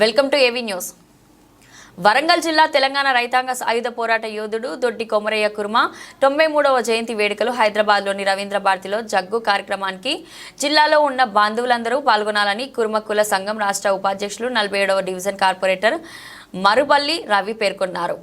Welcome to AV news. Warangal జిల్లా తెలంగాణ రైతాంగ సాయుధ పోరాట యోధుడు దొడ్డి కొమరయ్య కుర్మ తొంభై మూడవ జయంతి వేడుకలు హైదరాబాద్లోని రవీంద్ర భారతిలో జగ్గు కార్యక్రమానికి జిల్లాలో ఉన్న బాంధవులందరూ పాల్గొనాలని కుర్మ కుల సంఘం రాష్ట్ర ఉపాధ్యక్షులు నలభై ఏడవ డివిజన్ కార్పొరేటర్ మరుబల్లి రవి పేర్కొన్నారు.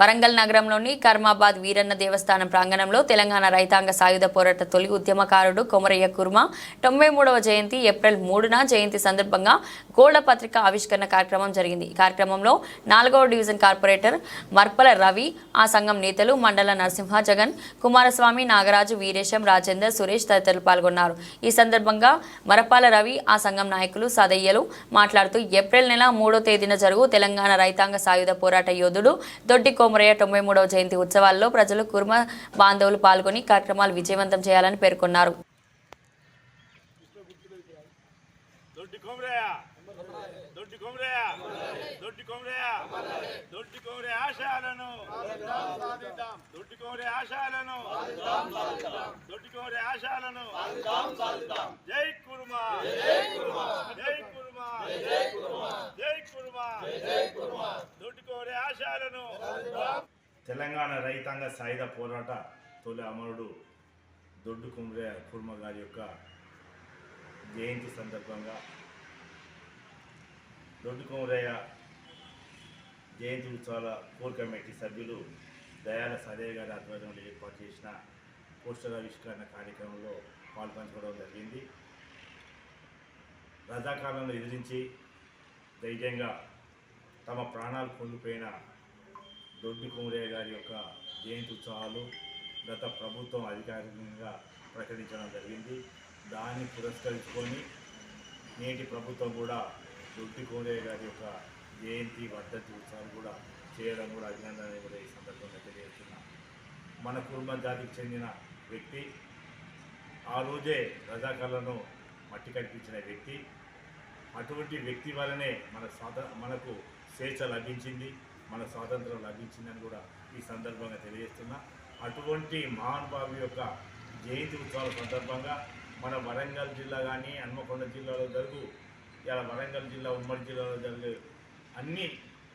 వరంగల్ నగరంలోని కర్మాబాద్ వీరన్న దేవస్థానం ప్రాంగణంలో తెలంగాణ రైతాంగ సాయుధ పోరాట తొలి ఉద్యమకారుడు కొమరయ్య కుర్మ తొంభై మూడవ జయంతి ఏప్రిల్ మూడున జయంతి సందర్భంగా గోడ పత్రిక ఆవిష్కరణ కార్యక్రమం జరిగింది. ఈ కార్యక్రమంలో నాలుగవ డివిజన్ కార్పొరేటర్ మర్పల రవి ఆ సంఘం నేతలు మండల నరసింహ జగన్ కుమారస్వామి నాగరాజు వీరేశం రాజేందర్ సురేష్ తదితరులు పాల్గొన్నారు. ఈ సందర్భంగా మరపాల రవి ఆ సంఘం నాయకులు సదయ్యలు మాట్లాడుతూ ఏప్రిల్ నెల మూడో తేదీన జరుగు తెలంగాణ రైతాంగ సాయుధ పోరాట యోధుడు దొడ్డి కోమరయ్య తొంభై మూడవ జయంతి ఉత్సవాల్లో ప్రజలు కుర్మ బాంధవులు పాల్గొని కార్యక్రమాలు విజయవంతం చేయాలని పేర్కొన్నారు. జై కుర్మా దొడ్డి కొమరయ్య దొడ్డి కొమరయ్య దొడ్డి కొమరే ఆశయాలను దొడ్డి కొమరే ఆశయాలను దొడ్డి కొమరే ఆశయాలను జై కుర్మా జై కుర్మా జై కుర్మా తెలంగాణ రైతాంగ సాయుధ పోరాట తొలి అమరుడు దొడ్డు కుమరే కుర్మ గారి యొక్క జయంతి సందర్భంగా దొడ్డు కుమరయ్య జయంతి ఉత్సవాల కోర్ కమిటీ సభ్యులు దయాల సదయ్య గారి ఆధ్వర్యంలో ఏర్పాటు చేసిన పోస్టర్ ఆవిష్కరణ కార్యక్రమంలో పాల్పంచుకోవడం జరిగింది. రజాకాలంలో ఎదిరించి ధైర్యంగా తమ ప్రాణాలు కోల్పోయిన దొడ్డి కుమరయ్య గారి యొక్క జయంతి ఉత్సవాలు గత ప్రభుత్వం అధికారికంగా ప్రకటించడం జరిగింది. దాన్ని పురస్కరించుకొని నేటి ప్రభుత్వం కూడా దొడ్డి కుమరయ్య గారి యొక్క జయంతి వర్ధంతి ఉత్సవాలు కూడా చేయడం కూడా అభినందన కూడా ఈ సందర్భంగా తెలియజేస్తున్నా మన కుటుంబ జాతికి చెందిన వ్యక్తి ఆ రోజే రజాకాలను మట్టి కనిపించిన వ్యక్తి. అటువంటి వ్యక్తి వలనే మన స్వాత మనకు స్వేచ్ఛ లభించింది మన స్వాతంత్రం లభించిందని కూడా ఈ సందర్భంగా తెలియజేస్తున్నా. అటువంటి మహానుభావి యొక్క జయంతి ఉత్సవాల సందర్భంగా మన వరంగల్ జిల్లా కానీ హన్మకొండ జిల్లాలో జరుగు ఇలా వరంగల్ జిల్లా ఉమ్మడి జిల్లాలో జరిగే అన్ని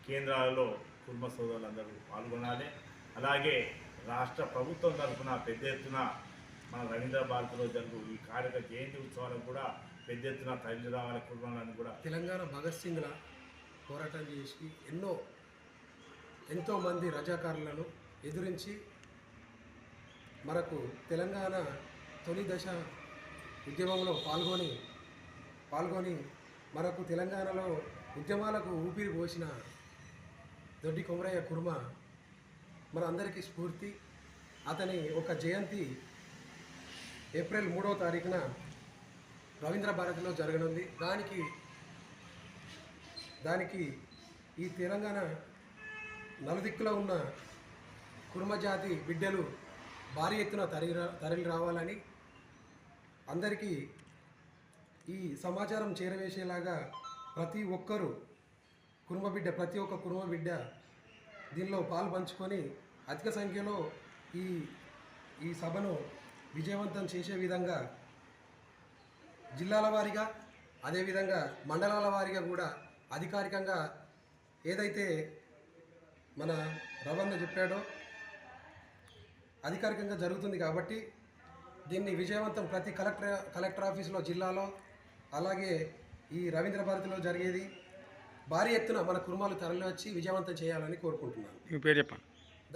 కేంద్రాలలో కుటుంబ సోదరులందరూ పాల్గొనాలి. అలాగే రాష్ట్ర ప్రభుత్వం తరఫున పెద్ద ఎత్తున మన రవీంద్ర భారతిలో జరుగు ఈ కార్యక్రమ జయంతి ఉత్సవాలకు కూడా పెద్ద ఎత్తున తరలి రావాలి కుటుంబాలను కూడా. తెలంగాణ భగత్ సింగ్ల పోరాటం చేసి ఎన్నో ఎంతోమంది రజాకారులను ఎదిరించి మనకు తెలంగాణ తొలి దశ ఉద్యమంలో పాల్గొని పాల్గొని మనకు తెలంగాణలో ఉద్యమాలకు ఊపిరి పోసిన దొడ్డి కొమరయ్య కుర్మ మనందరికీ స్ఫూర్తి. అతని ఒక జయంతి ఏప్రిల్ మూడో తారీఖున రవీంద్ర భారతిలో జరగనుంది. దానికి దానికి ఈ తెలంగాణ నలుదిక్కులో ఉన్న కుర్మజాతి బిడ్డలు భారీ ఎత్తున తరలి తరలి రావాలని అందరికీ ఈ సమాచారం చేరవేసేలాగా ప్రతి ఒక్కరూ కుటుంబ బిడ్డ ప్రతి ఒక్క కుటుంబ బిడ్డ దీనిలో పాలు పంచుకొని అధిక సంఖ్యలో ఈ ఈ సభను విజయవంతం చేసే విధంగా జిల్లాల వారీగా అదేవిధంగా మండలాల వారీగా కూడా అధికారికంగా ఏదైతే మన రవణ చెప్పాడో అధికారికంగా జరుగుతుంది కాబట్టి దీన్ని విజయవంతం ప్రతి కలెక్టర్ కలెక్టర్ ఆఫీసులో జిల్లాలో అలాగే ఈ రవీంద్ర భారతిలో జరిగేది. భారీ ఎత్తున మన కుటుంబాలు తరలి వచ్చి విజయవంతం చేయాలని కోరుకుంటున్నాను. మీ పేరు చెప్పండి.